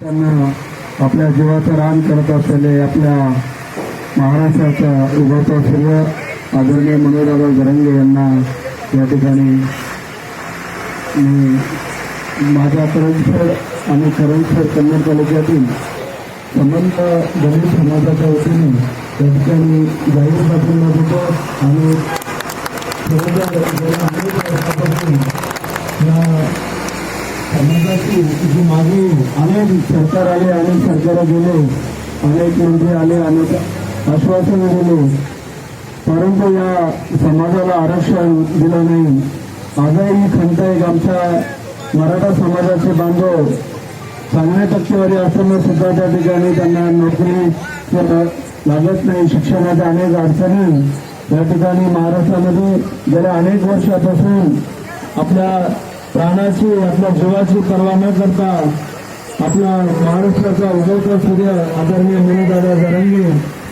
त्यांना आपल्या जीवाचं रान करत असलेले आपल्या महाराष्ट्राचा उगवता सर्व आदरणीय मनोहरराव जरंगे यांना या ठिकाणी मी माझ्या करंजफळ आणि करंजफळ कन्नड तालुक्यातील संबंध दलित समाजाच्या वतीने या ठिकाणी जाहीर पाठिंबा देतो आणि या समाजाची जी मागणी अनेक सरकार आले अनेक सरकार गेले अनेक मंत्री आले अनेक आश्वासन दिले. परंतु या समाजाला आरक्षण दिलं नाही. आजही खंत एक आमच्या मराठा समाजाचे बांधव चांगल्या टक्केवारी असताना सुद्धा त्या ठिकाणी त्यांना नोकरी लागत नाही. शिक्षणाच्या अनेक अडचणी या ठिकाणी महाराष्ट्रामध्ये गेल्या अनेक वर्षापासून आपल्या प्राणाची आपल्या जीवाची पर्वा न करता आपला महाराष्ट्राचा उगवता सूर्य आदरणीय मनोदादा जरंगी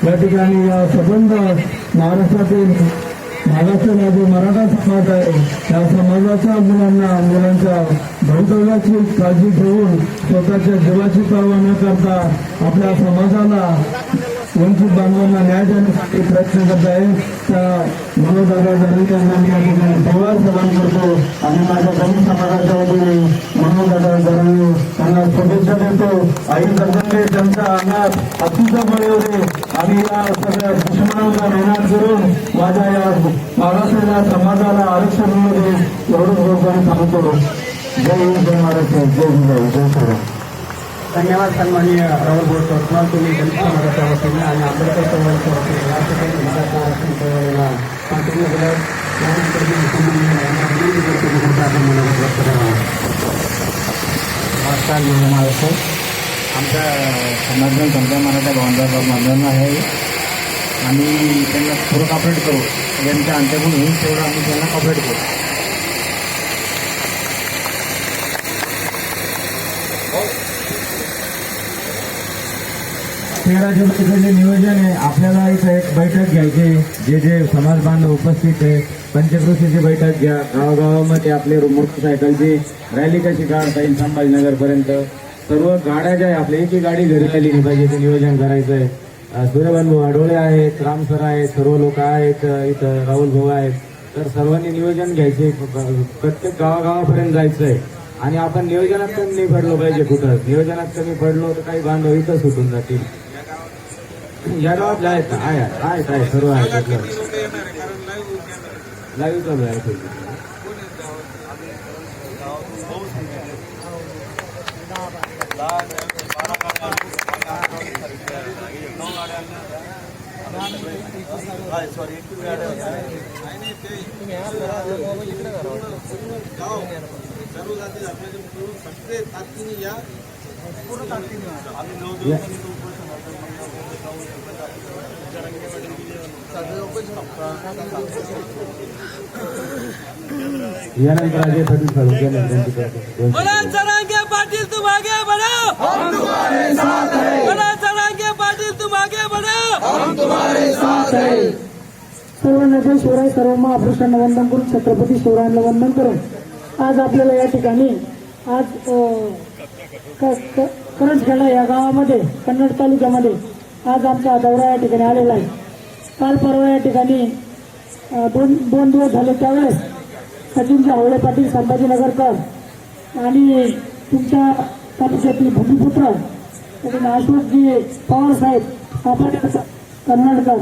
या ठिकाणी या संबंध महाराष्ट्रातील महाराष्ट्र जो मराठा समाज आहे. त्या समाजाच्या मुलांना मुलांच्या भवितव्याची काळजी घेऊन स्वतःच्या जीवाची पर्वा न करता आपल्या समाजाला वंचित बांधवांना न्याय देण्यासाठी प्रयत्न करत आहे. त्या मनोदादा जरंगी यांना मी या ठिकाणी देवार सलाम करतो आणि माझ्या दलित समाजाच्या वतीने मनोदादा जरंगे यांना शुभेच्छा देतो आई जगदंबे त्यांचा अनाथ अतिशय बळे होते आणि या सगळ्या दुश्मनांचा मेहनत करून माझ्या या महाराष्ट्राच्या समाजाला आरक्षण मिळू दे एवढंच लोकांनी सांगतो जय हिंद जय महाराष्ट्र जय हिंद जय श्रीराम धन्यवाद सन्माननीय राहुल बोरकर तुम्ही दलित समाजाच्या वतीने आणि आंबेडकर चळवळीच्या वतीने या ठिकाणी मराठा आरक्षण चळवळीला पाठिंबा दिला त्यानंतर मी सन्माननीय यांना विनंती करतो की कृपया आपण मनाला व्यक्त करावा नमस्कार मी महाराष्ट्र आमच्या समर्थन समजा मराठा बांधव बांधवांना आहे. आम्ही त्यांना थोडं कॉपरेट करू. ज्यांच्या आमच्याकडून होईल तेवढं आम्ही त्यांना कॉपरेट करू. तेरा जुलैचं जे नियोजन आहे. आपल्याला इथं एक बैठक घ्यायची जे जे समाज बांधव उपस्थित आहे पंचकृषीची बैठक घ्या. गावागावामध्ये आपले मोटरसायकलची रॅली कशी काढता येईल संभाजीनगरपर्यंत? सर्व गाड्या ज्या आहे आपल्या एक गाडी घरी आली नाही पाहिजे ते नियोजन करायचं आहे अं, सूर्यबंधू आडोळे आहेत राम सर आहेत सर्व लोक आहेत इथं राहुल भाऊ आहेत तर सर्वांनी नियोजन घ्यायचे प्रत्येक गावागावापर्यंत जायचं आहे आणि आपण नियोजनात कमी पडलो पाहिजे कुठं नियोजनात कमी पडलो तर काही बांधव इथं सुटून जातील या गावात आहेत आहे आहेत आहे सर्व आहेत लाईव्ह चालू आहे Facebook. या- यानंतर अजय पाटील साहेब यांनी विनंती करतो. मनोज सरांगे पाटिल तुम आगे बढ़ो. हम तुम्हारे साथ हैं सरांगे पाटिल तुम आगे बढ़ो. सर्व नगर शिवराय सर्व महापुरुषांना वंदन करून छत्रपती शिवरायांना वंदन करून आज आपल्याला या ठिकाणी आज क- करंजखेडा या गावामध्ये कन्नड तालुक्यामध्ये आज आमचा दौरा या ठिकाणी आलेला आहे. काल परवा या ठिकाणी दोन दोन दिवस झाले त्यावेळेस सचिन जावळे पाटील संभाजीनगरकर आणि तुमच्या तालुक्यातील भूमिपुत्र त्याचे अशोकजी पवार साहेब आपण कर्नाटकात